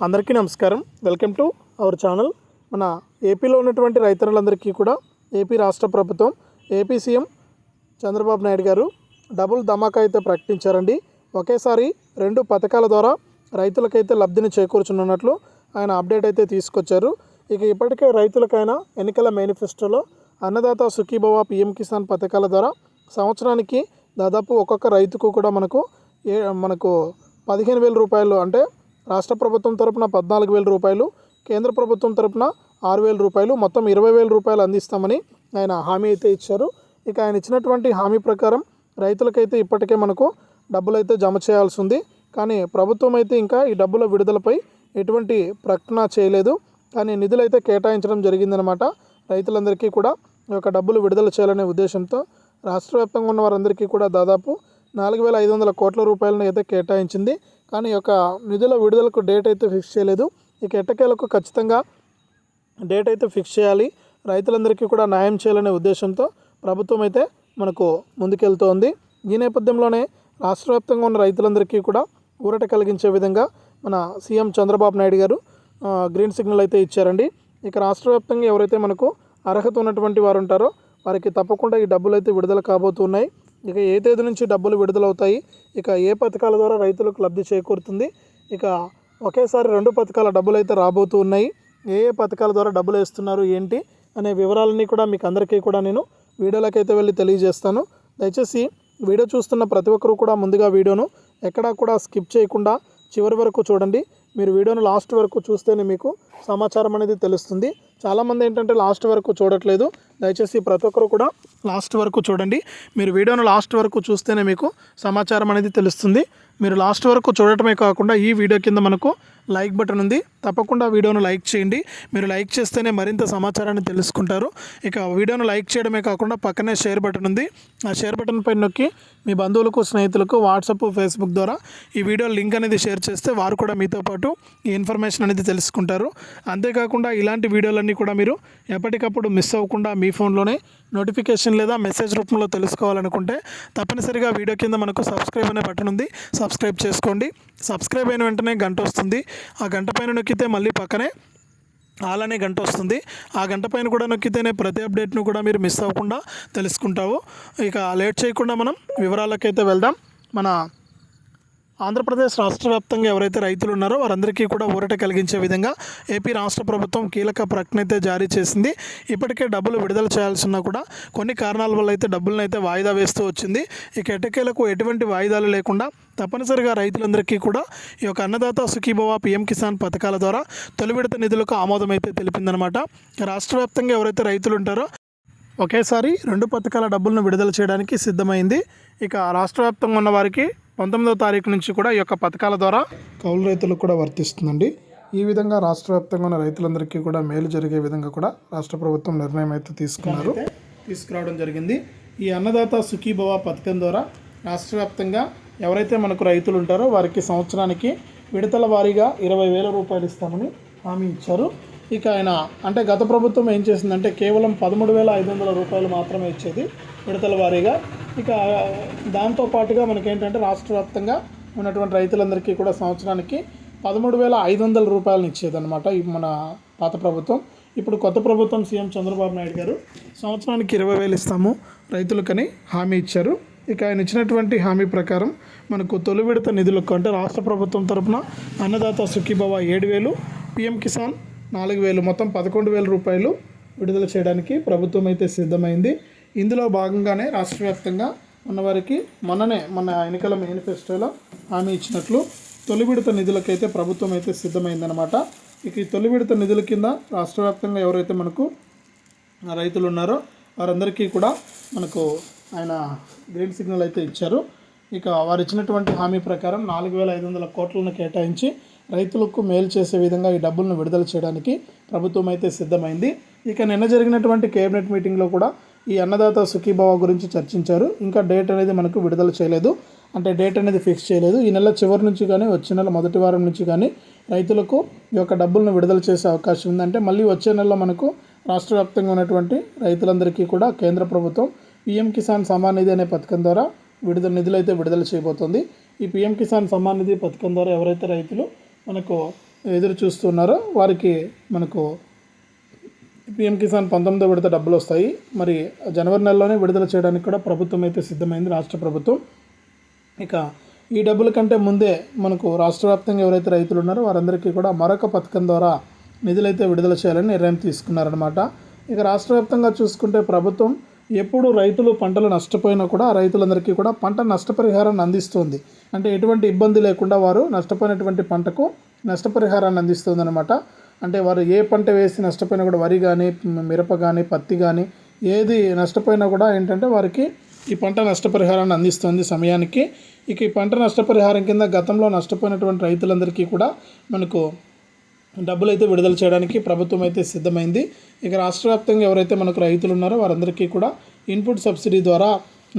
అందరికీ నమస్కారం. Welcome to our channel. మన ఏపీలో ఉన్నటువంటి రైతులందరికీ కూడా ఏపీ రాష్ట్ర ప్రభుత్వం ఏపీ సీఎం చంద్రబాబు నాయుడు గారు డబుల్ ధమాకా అయితే ప్రకటించారండి. ఒకేసారి రెండు పథకాల ద్వారా రైతులకైతే లబ్ధిని చేకూర్చున్నట్లు ఆయన అప్డేట్ అయితే తీసుకొచ్చారు. ఇక ఇప్పటికే రైతులకైనా ఎన్నికల మేనిఫెస్టోలో అన్నదాత సుఖీభవ పిఎం కిసాన్ పథకాల ద్వారా సంవత్సరానికి దాదాపు ఒక్కొక్క రైతుకు కూడా మనకు ఏ మనకు పదిహేను వేల రూపాయలు అంటే రాష్ట్ర ప్రభుత్వం తరపున పద్నాలుగు వేల రూపాయలు కేంద్ర ప్రభుత్వం తరపున ఆరు వేల రూపాయలు మొత్తం ఇరవై వేల రూపాయలు అందిస్తామని ఆయన హామీ అయితే ఇచ్చారు. ఇక ఆయన ఇచ్చినటువంటి హామీ ప్రకారం రైతులకైతే ఇప్పటికే మనకు డబ్బులు అయితే జమ చేయాల్సి ఉంది. కానీ ప్రభుత్వం అయితే ఇంకా ఈ డబ్బుల విడుదలపై ఎటువంటి ప్రకటన చేయలేదు. కానీ నిధులు అయితే కేటాయించడం జరిగిందనమాట రైతులందరికీ కూడా ఈ యొక్క డబ్బులు విడుదల చేయాలనే ఉద్దేశంతో రాష్ట్ర వ్యాప్తంగా ఉన్న వారందరికీ కూడా దాదాపు నాలుగు వేల ఐదు వందల కోట్ల రూపాయలను అయితే కేటాయించింది. కానీ ఈ యొక్క నిధుల విడుదలకు డేట్ అయితే ఫిక్స్ చేయలేదు. ఇక ఎట్టకేలకు ఖచ్చితంగా డేట్ అయితే ఫిక్స్ చేయాలి. రైతులందరికీ కూడా న్యాయం చేయాలనే ఉద్దేశంతో ప్రభుత్వం అయితే మనకు ముందుకెళ్తోంది. ఈ నేపథ్యంలోనే రాష్ట్ర వ్యాప్తంగా ఉన్న రైతులందరికీ కూడా ఊరట కలిగించే విధంగా మన సీఎం చంద్రబాబు నాయుడు గారు గ్రీన్ సిగ్నల్ అయితే ఇచ్చారండి. ఇక రాష్ట్ర వ్యాప్తంగా ఎవరైతే మనకు అర్హత ఉన్నటువంటి వారు ఉంటారో వారికి తప్పకుండా ఈ డబ్బులు అయితే విడుదల కాబోతున్నాయి. ఇక ఏ తేదీ నుంచి డబ్బులు విడుదలవుతాయి ఇక ఏ పథకాల ద్వారా రైతులకు లబ్ధి చేకూరుతుంది ఇక ఒకేసారి రెండు పథకాల డబ్బులు అయితే రాబోతూ ఉన్నాయి. ఏ ఏ పథకాల ద్వారా డబ్బులు వేస్తున్నారు ఏంటి అనే వివరాలన్నీ కూడా మీకు అందరికీ కూడా నేను వీడియోలకైతే వెళ్ళి తెలియజేస్తాను. దయచేసి వీడియో చూస్తున్న ప్రతి ఒక్కరూ కూడా ముందుగా వీడియోను ఎక్కడా కూడా స్కిప్ చేయకుండా చివరి వరకు చూడండి. మీరు వీడియోను లాస్ట్ వరకు చూస్తేనే మీకు సమాచారం అనేది తెలుస్తుంది. చాలామంది ఏంటంటే లాస్ట్ వరకు చూడట్లేదు. దయచేసి ప్రతి ఒక్కరు కూడా లాస్ట్ వరకు చూడండి. మీరు వీడియోను లాస్ట్ వరకు చూస్తేనే మీకు సమాచారం అనేది తెలుస్తుంది. మీరు లాస్ట్ వరకు చూడటమే కాకుండా ఈ వీడియో కింద మనకు లైక్ బటన్ ఉంది. తప్పకుండా వీడియోను లైక్ చేయండి. మీరు లైక్ చేస్తేనే మరింత సమాచారాన్ని తెలుసుకుంటారు. ఇక వీడియోను లైక్ చేయడమే కాకుండా పక్కనే షేర్ బటన్ ఉంది. ఆ షేర్ బటన్ పైన నొక్కి మీ బంధువులకు స్నేహితులకు వాట్సాప్ ఫేస్బుక్ ద్వారా ఈ వీడియో లింక్ అనేది షేర్ చేస్తే వారు కూడా మీతో పాటు ఈ ఇన్ఫర్మేషన్ అనేది తెలుసుకుంటారు. అంతేకాకుండా ఇలాంటి వీడియోలన్నీ కూడా మీరు ఎప్పటికప్పుడు మిస్ అవ్వకుండా మీ ఫోన్లోనే నోటిఫికేషన్ లేదా మెసేజ్ రూపంలో తెలుసుకోవాలనుకుంటే తప్పనిసరిగా వీడియో కింద మనకు సబ్స్క్రైబ్ అనే బటన్ ఉంది. సబ్స్క్రైబ్ చేసుకోండి. సబ్స్క్రైబ్ అయిన వెంటనే గంట వస్తుంది. ఆ గంట పైన నొక్కితే మళ్ళీ పక్కనే ఆల్ అనే గంట వస్తుంది. ఆ గంట పైన కూడా నొక్కితేనే ప్రతి అప్డేట్ను కూడా మీరు మిస్ అవ్వకుండా తెలుసుకుంటావు. ఇక లేట్ చేయకుండా మనం వివరాలకైతే వెళ్దాం. మన ఆంధ్రప్రదేశ్ రాష్ట్ర వ్యాప్తంగా ఎవరైతే రైతులు ఉన్నారో వారందరికీ కూడా ఊరట కలిగించే విధంగా ఏపీ రాష్ట్ర ప్రభుత్వం కీలక ప్రకటన అయితే జారీ చేసింది. ఇప్పటికే డబ్బులు విడుదల చేయాల్సినా కూడా కొన్ని కారణాల వల్ల అయితే డబ్బులను అయితే వాయిదా వేస్తూ వచ్చింది. ఇక ఎటకేలకు ఎటువంటి వాయిదాలు లేకుండా తప్పనిసరిగా రైతులందరికీ కూడా ఈ యొక్క అన్నదాత సుఖీభవ పిఎం కిసాన్ పథకాల ద్వారా తొలి విడత నిధులకు ఆమోదం అయితే తెలిపిందనమాట రాష్ట్ర వ్యాప్తంగా ఎవరైతే రైతులు ఉంటారో ఒకేసారి రెండు పథకాల డబ్బులను విడుదల చేయడానికి సిద్ధమైంది. ఇక రాష్ట్ర వ్యాప్తంగా ఉన్న వారికి పంతొమ్మిదవ తారీఖు నుంచి కూడా ఈ యొక్క పథకాల ద్వారా కౌలు రైతులకు కూడా వర్తిస్తుందండి. ఈ విధంగా రాష్ట్ర వ్యాప్తంగా ఉన్న రైతులందరికీ కూడా మేలు జరిగే విధంగా కూడా రాష్ట్ర ప్రభుత్వం నిర్ణయం అయితే తీసుకున్నారు. తీసుకురావడం జరిగింది. ఈ అన్నదాత సుఖీభవ పథకం ద్వారా రాష్ట్ర వ్యాప్తంగా ఎవరైతే మనకు రైతులు ఉంటారో వారికి సంవత్సరానికి విడతల వారీగా ఇరవై వేల రూపాయలు ఇస్తామని హామీ ఇచ్చారు. ఇక ఆయన అంటే గత ప్రభుత్వం ఏం చేసిందంటే కేవలం పదమూడు వేల ఐదు వందల రూపాయలు మాత్రమే ఇచ్చేది. విడతల వారీగా. ఇక దాంతో పాటుగా మనకేంటంటే రాష్ట్ర వ్యాప్తంగా ఉన్నటువంటి రైతులందరికీ కూడా సంవత్సరానికి పదమూడు వేల ఐదు వందల రూపాయలను ఇచ్చేదన్నమాట మన పాత ప్రభుత్వం. ఇప్పుడు కొత్త ప్రభుత్వం సీఎం చంద్రబాబు నాయుడు గారు సంవత్సరానికి ఇరవై వేలు ఇస్తాము రైతులకని హామీ ఇచ్చారు. ఇక ఆయన ఇచ్చినటువంటి హామీ ప్రకారం మనకు తొలి విడత నిధులకు అంటే రాష్ట్ర ప్రభుత్వం తరపున అన్నదాత సుఖీభవ ఏడు వేలు పిఎం కిసాన్ నాలుగు వేలు మొత్తం పదకొండు వేల రూపాయలు విడుదల చేయడానికి ప్రభుత్వం అయితే సిద్ధమైంది. ఇందులో భాగంగానే రాష్ట్ర వ్యాప్తంగా ఉన్నవారికి మొన్ననే మన ఎన్నికల మేనిఫెస్టోలో హామీ ఇచ్చినట్లు తొలి విడత నిధులకైతే ప్రభుత్వం అయితే సిద్ధమైందనమాట ఇక ఈ తొలి విడత నిధుల కింద రాష్ట్ర వ్యాప్తంగా ఎవరైతే మనకు రైతులు ఉన్నారో వారందరికీ కూడా మనకు ఆయన గ్రీన్ సిగ్నల్ అయితే ఇచ్చారు. ఇక వారు ఇచ్చినటువంటి హామీ ప్రకారం నాలుగు వేల ఐదు వందల కోట్లను కేటాయించి రైతులకు మేలు చేసే విధంగా ఈ డబ్బులను విడుదల చేయడానికి ప్రభుత్వం అయితే సిద్ధమైంది. ఇక నిన్న జరిగినటువంటి కేబినెట్ మీటింగ్లో కూడా ఈ అన్నదాత సుఖీభావ గురించి చర్చించారు. ఇంకా డేట్ అనేది మనకు విడుదల చేయలేదు. అంటే డేట్ అనేది ఫిక్స్ చేయలేదు. ఈ నెల చివరి నుంచి కానీ వచ్చే నెల మొదటి వారం నుంచి కానీ రైతులకు ఈ యొక్క డబ్బులను విడుదల చేసే అవకాశం ఉందంటే మళ్ళీ వచ్చే నెలలో మనకు రాష్ట్ర వ్యాప్తంగా ఉన్నటువంటి రైతులందరికీ కూడా కేంద్ర ప్రభుత్వం పిఎం కిసాన్ సమ్మాన్ నిధి అనే పథకం ద్వారా విడుదల నిధులు అయితే విడుదల చేయబోతోంది. ఈ పిఎం కిసాన్ సమ్మాన్ నిధి పథకం ద్వారా ఎవరైతే రైతులు మనకు ఎదురు చూస్తున్నారో వారికి మనకు పిఎం కిసాన్ పంతొమ్మిదో విడత డబ్బులు వస్తాయి. మరి జనవరి నెలలోనే విడుదల చేయడానికి కూడా ప్రభుత్వం అయితే సిద్ధమైంది రాష్ట్ర ప్రభుత్వం. ఇక ఈ డబ్బుల కంటే ముందే మనకు రాష్ట్ర వ్యాప్తంగా ఎవరైతే రైతులు ఉన్నారో వారందరికీ కూడా మరొక పథకం ద్వారా నిధులైతే విడుదల చేయాలని నిర్ణయం తీసుకున్నారనమాట ఇక రాష్ట్ర వ్యాప్తంగా చూసుకుంటే ప్రభుత్వం ఎప్పుడు రైతులు పంటలు నష్టపోయినా కూడా రైతులందరికీ కూడా పంట నష్టపరిహారాన్ని అందిస్తుంది. అంటే ఎటువంటి ఇబ్బంది లేకుండా వారు నష్టపోయినటువంటి పంటకు నష్టపరిహారాన్ని అందిస్తుంది అనమాట అంటే వారు ఏ పంట వేసి నష్టపోయినా కూడా వరి కానీ మిరప కానీ పత్తి కానీ ఏది నష్టపోయినా కూడా ఏంటంటే వారికి ఈ పంట నష్టపరిహారాన్ని అందిస్తుంది సమయానికి. ఇక ఈ పంట నష్టపరిహారం కింద గతంలో నష్టపోయినటువంటి రైతులందరికీ కూడా మనకు డబ్బులు అయితే విడుదల చేయడానికి ప్రభుత్వం అయితే సిద్ధమైంది. ఇక రాష్ట్ర వ్యాప్తంగా ఎవరైతే మనకు రైతులు ఉన్నారో వారందరికీ కూడా ఇన్పుట్ సబ్సిడీ ద్వారా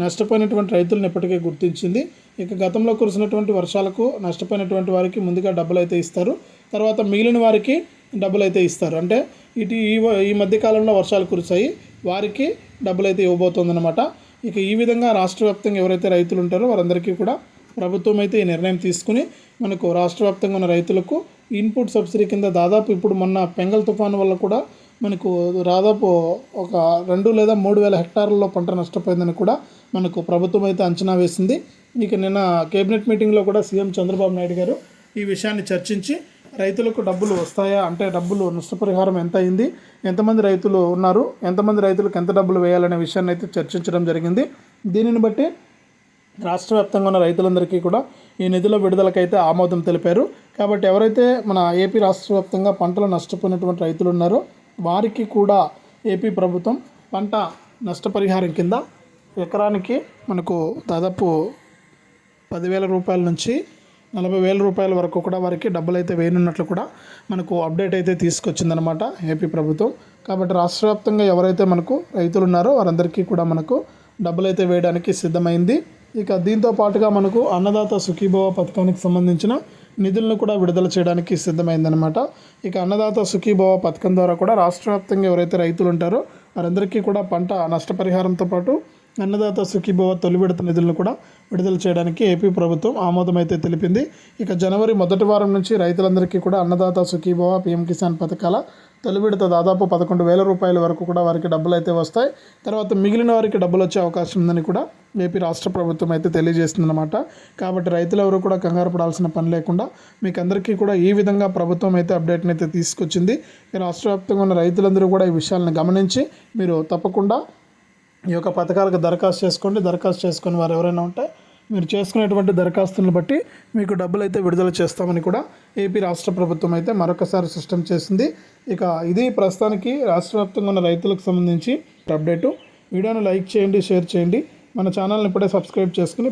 నష్టపోయినటువంటి రైతులను ఇప్పటికే గుర్తించింది. ఇక గతంలో కురిసినటువంటి వర్షాలకు నష్టపోయినటువంటి వారికి ముందుగా డబ్బులు అయితే ఇస్తారు. తర్వాత మిగిలిన వారికి డబ్బులు అయితే ఇస్తారు. అంటే ఇటు ఈ వ- ఈ మధ్య కాలంలో వర్షాలు కురిసాయి వారికి డబ్బులు అయితే ఇవ్వబోతోందన్నమాట. ఇక ఈ విధంగా రాష్ట్ర వ్యాప్తంగా ఎవరైతే రైతులు ఉంటారో వారందరికీ కూడా ప్రభుత్వం అయితే ఈ నిర్ణయం తీసుకుని మనకు రాష్ట్ర వ్యాప్తంగా ఉన్న రైతులకు ఇన్పుట్ సబ్సిడీ కింద దాదాపు ఇప్పుడు మొన్న పెంగల్ తుఫాను వల్ల కూడా మనకు దాదాపు ఒక రెండు లేదా మూడు వేల హెక్టార్లలో పంట నష్టపోయిందని కూడా మనకు ప్రభుత్వం అయితే అంచనా వేసింది. ఇక నిన్న కేబినెట్ మీటింగ్లో కూడా సీఎం చంద్రబాబు నాయుడు గారు ఈ విషయాన్ని చర్చించి రైతులకు డబ్బులు వస్తాయా? అంటే డబ్బులు నష్టపరిహారం ఎంత అయింది ఎంతమంది రైతులు ఉన్నారు? ఎంతమంది రైతులకు ఎంత డబ్బులు వేయాలనే విషయాన్ని అయితే చర్చించడం జరిగింది. దీనిని బట్టి రాష్ట్ర వ్యాప్తంగా ఉన్న రైతులందరికీ కూడా ఈ నిధుల విడుదలకైతే ఆమోదం తెలిపారు. కాబట్టి ఎవరైతే మన ఏపీ రాష్ట్ర వ్యాప్తంగా పంటలు నష్టపోయినటువంటి రైతులు ఉన్నారో వారికి కూడా ఏపీ ప్రభుత్వం పంట నష్టపరిహారం కింద ఎకరానికి మనకు దాదాపు పదివేల రూపాయల నుంచి నలభై వేల రూపాయల వరకు కూడా వారికి డబ్బులు అయితే వేయనున్నట్లు కూడా మనకు అప్డేట్ అయితే తీసుకొచ్చిందనమాట ఏపీ ప్రభుత్వం. కాబట్టి రాష్ట్ర వ్యాప్తంగా ఎవరైతే మనకు రైతులు ఉన్నారో వారందరికీ కూడా మనకు డబ్బులు అయితే వేయడానికి సిద్ధమైంది. ఇక దీంతో పాటుగా మనకు అన్నదాత సుఖీభవ పథకానికి సంబంధించిన నిధులను కూడా విడుదల చేయడానికి సిద్ధమైందనమాట ఇక అన్నదాత సుఖీభవ పథకం ద్వారా కూడా రాష్ట్ర వ్యాప్తంగా ఎవరైతే రైతులు ఉంటారో వారందరికీ కూడా పంట నష్టపరిహారంతో పాటు అన్నదాత సుఖీభవ తొలి విడత నిధులను కూడా విడుదల చేయడానికి ఏపీ ప్రభుత్వం ఆమోదం అయితే తెలిపింది. ఇక జనవరి మొదటి వారం నుంచి రైతులందరికీ కూడా అన్నదాత సుఖీభవ పీఎం కిసాన్ పథకాల తొలి విడత దాదాపు పదకొండు వేల రూపాయల వరకు కూడా వారికి డబ్బులు అయితే వస్తాయి. తర్వాత మిగిలిన వారికి డబ్బులు వచ్చే అవకాశం ఉందని కూడా ఏపీ రాష్ట్ర ప్రభుత్వం అయితే తెలియజేస్తుందన్నమాట. కాబట్టి రైతులు ఎవరు కూడా కంగారు పడాల్సిన పని లేకుండా మీకు అందరికీ కూడా ఈ విధంగా ప్రభుత్వం అయితే అప్డేట్ని అయితే తీసుకొచ్చింది. రాష్ట్ర వ్యాప్తంగా ఉన్న రైతులందరూ కూడా ఈ విషయాలను గమనించి మీరు తప్పకుండా ఈ యొక్క పథకాలకు దరఖాస్తు చేసుకోండి. దరఖాస్తు చేసుకుని వారు ఎవరైనా ఉంటే మీరు చేసుకునేటువంటి దరఖాస్తులను బట్టి మీకు డబ్బులు అయితే విడుదల చేస్తామని కూడా ఏపీ రాష్ట్ర ప్రభుత్వం అయితే మరొకసారి సిస్టమ్ చేసింది. ఇక ఇది ప్రస్తుతానికి రాష్ట్ర వ్యాప్తంగా ఉన్న రైతులకు సంబంధించి అప్డేటు. వీడియోను లైక్ చేయండి షేర్ చేయండి. మన ఛానల్ని ఇప్పుడే సబ్స్క్రైబ్ చేసుకుని